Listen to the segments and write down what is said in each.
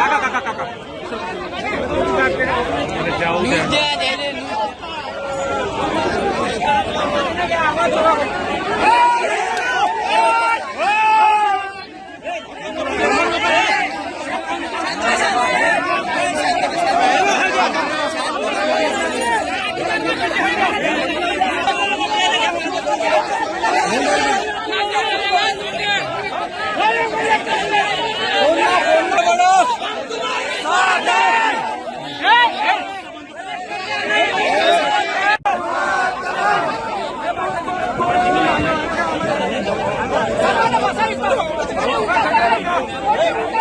কাকা কাকা কাকা। নিউজ দেয়া দেয় নিউজ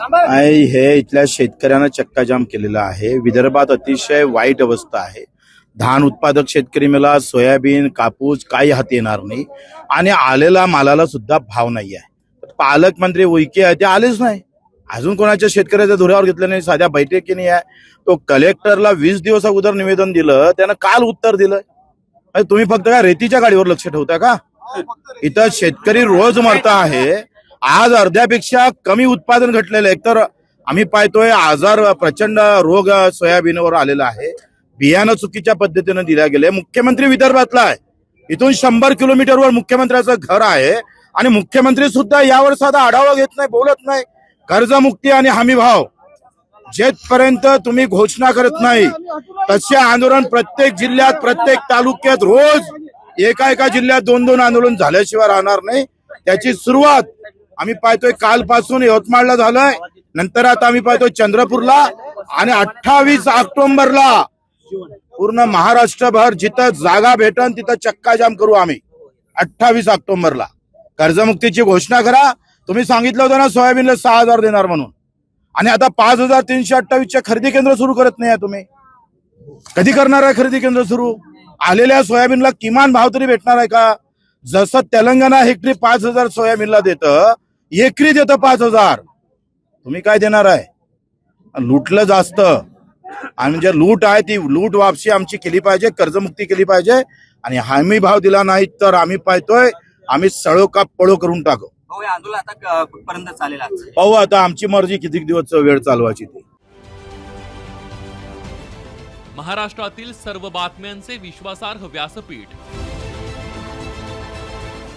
आणि हे इथल्या शेतकऱ्यांना चक्काजाम केलेला आहे. विदर्भात अतिशय वाईट अवस्था आहे. धान उत्पादक शेतकरी मला सोयाबीन कापूस काही हाती येणार नाही. आणि आलेला मालाला सुद्धा भाव नाही आहे. पालकमंत्री उईके आहे ते आलेच नाही. अजून कोणाच्या शेतकऱ्याच्या धुऱ्यावर घेतलं नाही साध्या बैठकीने आहे. तो कलेक्टरला वीस दिवस अगोदर निवेदन दिलं त्यानं काल उत्तर दिलं तुम्ही फक्त काय रेतीच्या गाडीवर लक्ष ठेवता का? इथं शेतकरी रोज मरता आहे. आज अर्ध्यापेक्षा कमी उत्पादन घटलेलं आहे. एकतर आम्ही पाहतोय आजार प्रचंड रोग सोयाबीनवर आलेला आहे. बियाणं चुकीच्या पद्धतीनं दिल्या गेले. मुख्यमंत्री विदर्भातला आहे. इथून शंभर किलोमीटरवर मुख्यमंत्र्याचं घर आहे. आणि मुख्यमंत्री सुद्धा यावर साधा आढावा घेत नाही बोलत नाही. कर्जमुक्ती आणि हमी भाव जेथपर्यंत तुम्ही घोषणा करत नाही तसे आंदोलन प्रत्येक जिल्ह्यात प्रत्येक तालुक्यात रोज एका एका जिल्ह्यात दोन दोन आंदोलन झाल्याशिवाय राहणार नाही. त्याची सुरुवात आम्ही पाहतोय कालपासून यवतमाळला झालंय. नंतर आता आम्ही पाहतोय चंद्रपूरला. आणि अठ्ठावीस ऑक्टोबरला पूर्ण महाराष्ट्रभर जिथं जागा भेटन तिथं चक्काजाम करू आम्ही. अठ्ठावीस ऑक्टोबरला. कर्जमुक्तीची घोषणा करा. तुम्ही सांगितलं होतं ना सोयाबीनला सहा हजार देणार म्हणून. आणि आता पाच हजार तीनशे अठ्ठावीसच्या खरेदी केंद्र सुरू करत नाही तुम्ही. कधी करणार आहे खरेदी केंद्र सुरू? आलेल्या सोयाबीनला किमान भाव तरी भेटणार आहे का? जसं तेलंगणा हेक्टरी पाच हजार सोयाबीनला देतं एकरी देतं पाच हजार. तुम्ही काय देणार आहे? लुटलं जास्त. आणि जे लूट आहे ती लूट वापसी आमची केली पाहिजे कर्जमुक्ती केली पाहिजे. आणि हमी भाव दिला नाही तर आम्ही पाहतोय आम्ही सळो का पळो करून टाकू. हे पाहू आता आमची मर्जी किती दिवस वेळ चालवायची ती? महाराष्ट्रातील सर्व बातम्यांचे विश्वासार्ह व्यासपीठ.